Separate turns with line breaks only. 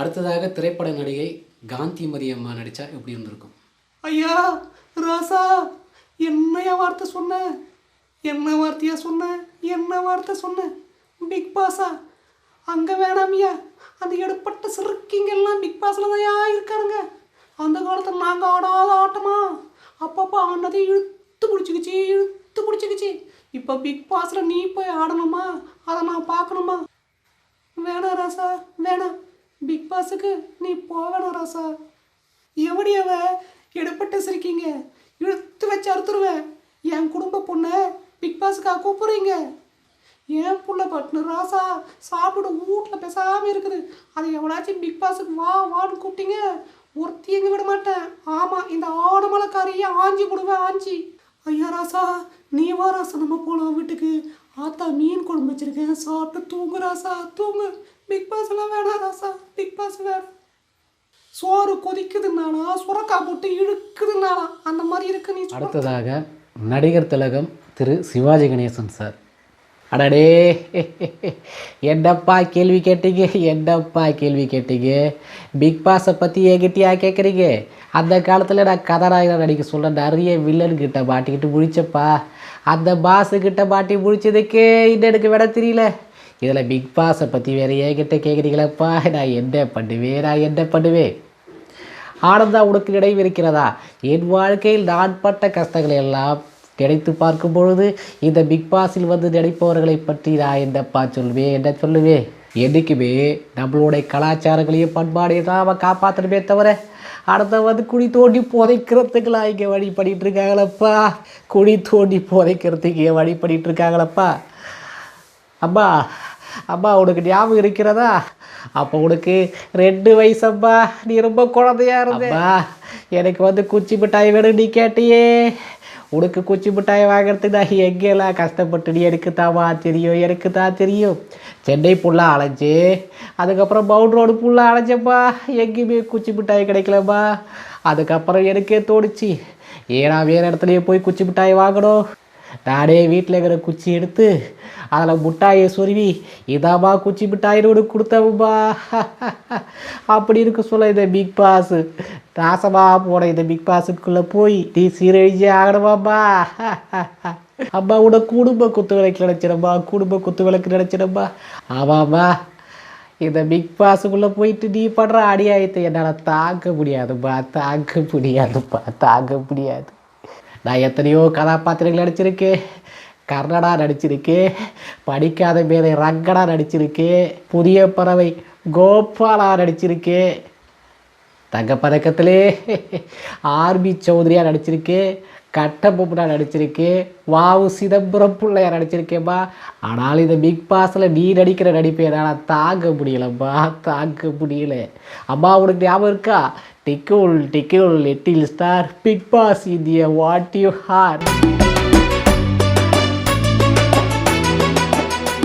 அடுத்ததாக திரைப்பட நடிகை காந்திமதி அம்மா நடித்தா எப்படி இருந்திருக்கும்?
ஐயா ராசா என்னையா வார்த்தை சொன்ன? என்ன வார்த்தையா சொன்ன? என்ன வார்த்தை சொன்ன? பிக் பாஸா அங்கே வேணாமியா அந்த எடுப்பட்ட சிறுக்கிங்கெல்லாம் பிக் பாஸில் தான் இருக்காருங்க. அந்த காலத்தில் நாங்கள் ஆடாத ஆட்டமா? அப்பப்போ ஆனதை இழுத்து பிடிச்சிக்கிச்சு இழுத்து பிடிச்சிக்கிச்சு. இப்போ பிக் பாஸில் நீ போய் ஆடணுமா? அதை நான் பார்க்கணுமா? வேணாம் ராசா வேணாம். பிக் பாஸுக்கு நீ போகணும் ராசா. எவடி அவ? எடுப்பட்டு சிரிக்கீங்க. இழுத்து வச்சு அறுத்துருவேன். என் குடும்ப பொண்ணை பிக் பாஸுக்காக கூப்பிட்றீங்க? என் புள்ள பட்னு ராசா? சாப்பிட வீட்டில் பேசாமல் இருக்குது. அதை எவனாச்சும் பிக் பாஸுக்கு வா வான்னு கூப்பிட்டீங்க. ஒருத்தி எங்கே விட மாட்டேன் ஆமாம் இந்த ஆடுமலைக்காரியை ஆஞ்சி போடுவேன் ஆஞ்சி. ஐயா ராசா நீ வா ராசா. நம்ம போகலாம் வீட்டுக்கு. ஆத்தா மீன் குழம்பு வச்சிருக்கேன். சாப்பிட்டு தூங்கு ராசா. தூங்கு. பிக் பாஸ்லாம் வேணாம் ராசா பிக் பாஸ் வேணாம் சோறு கொதிக்குதுன்னாலா சுரக்கா போட்டு இழுக்குதுன்னாலா அந்த மாதிரி இருக்கு நீ
அடுத்ததாக நடிகர் திலகம் திரு சிவாஜி கணேசன் சார் அடடே. என்னப்பா கேள்வி கேட்டீங்க? என்னப்பா கேள்வி கேட்டீங்க? பிக் பாஸை பற்றி என்கிட்டயா கேட்குறீங்க அந்த காலத்தில் நான் கதாநாயகன் நடிக்க சொல்ல நிறைய வில்லன் கிட்ட மாட்டிக்கிட்டு முடிச்சப்பா அந்த பாஸு கிட்ட மாட்டி முடிச்சதுக்கே இன்னும் எனக்கு விட தெரியல. இதில் பிக் பாஸை பற்றி வேறு ஏகிட்ட கேட்குறீங்களப்பா நான் என்ன பண்ணுவேன்? நான் என்ன பண்ணுவேன்? ஆனந்தா உனக்கு நினைவிருக்கிறதா என் வாழ்க்கையில் நான் பட்ட கஷ்டங்களை எல்லாம் நினைத்து பார்க்கும் பொழுது இந்த பிக் பாஸில் வந்து நினைப்பவர்களை பற்றி நான் என்னப்பா சொல்லுவேன் என்ன சொல்லுவேன் என்றைக்குமே நம்மளுடைய கலாச்சாரங்களையும் பண்பாடையும் தான் அவன் காப்பாற்றணுமே தவிர அடுத்த வந்து குழி தோண்டி புதைக்கிறதுக்கெல்லாம் இங்கே வழி பண்ணிட்டு இருக்காங்களப்பா குழி தோண்டி புதைக்கிறதுக்கு இங்கே வழி பண்ணிட்டு இருக்காங்களப்பா அம்மா அம்மா உனக்கு ஞாபகம் இருக்கிறதா? அப்போ உனக்கு ரெண்டு வயசப்பா நீ ரொம்ப குழந்தையா இருந்தப்பா எனக்கு வந்து குச்சி மிட்டாய் வேணும் நீ கேட்டியே. உனக்கு குச்சி மிட்டாய் வாங்குறதுக்கு நான் எங்கெல்லாம் கஷ்டப்பட்டு நீ எனக்கு தாமா தெரியும் எனக்கு தான் தெரியும். சென்னை ஃபுல்லாக அலைஞ்சு அதுக்கப்புறம் மவுண்ட் ரோடு ஃபுல்லாக அலைஞ்சப்பா. எங்கேயுமே குச்சி மிட்டாய் கிடைக்கலப்பா அதுக்கப்புறம் எனக்கே தோணுச்சு ஏன்னா வேறு இடத்துலையே போய் குச்சி மிட்டாய் வாங்கணும்? நானே வீட்டில் இருக்கிற குச்சி எடுத்து அதில் முட்டாயை சொருவி இதாம்மா குச்சி மிட்டாயின்னு கொடுத்தவும்பா. அப்படி இருக்க சொல்ல இந்த பிக் பாஸ் நாசமாக போன இந்த பிக் பாஸுக்குள்ளே போய் நீ சீரழிஞ்சே ஆகணுமாப்பா. அம்மா உன குடும்ப குத்து விளக்கு நினச்சிடம்மா குடும்ப குத்து விளக்கு நினச்சிடம்மா. ஆமாம்மா. இந்த பிக் பாஸுக்குள்ளே போயிட்டு நீ படுற அடியாயத்தை என்னால் தாங்க முடியாதுப்பா தாங்க முடியாதுப்பா தாங்க முடியாது. நான் எத்தனையோ கதாபாத்திரங்கள் நடிச்சிருக்கேன் கர்ணடா நடிச்சிருக்கேன் படிக்காத மேதை ரங்கடா நடிச்சிருக்கேன் புதிய பறவை கோபாலா நடிச்சிருக்கேன் தங்கப்பதக்கத்திலே ஆர்பி சௌத்ரியா நடிச்சிருக்கேன் கட்டபொம்மனா நடிச்சிருக்கேன் வாவு சிதம்பரம் பிள்ளையா நடிச்சிருக்கேம்மா. ஆனால் இந்த பிக் பாஸில் நீ நடிக்கிற நடிப்பை என்னால் தாங்க முடியலம்மா. தாங்க முடியல. அம்மா உனக்கு ஞாபகம் இருக்கா? Tickle, tickle, little star, pick pass, India, what you have.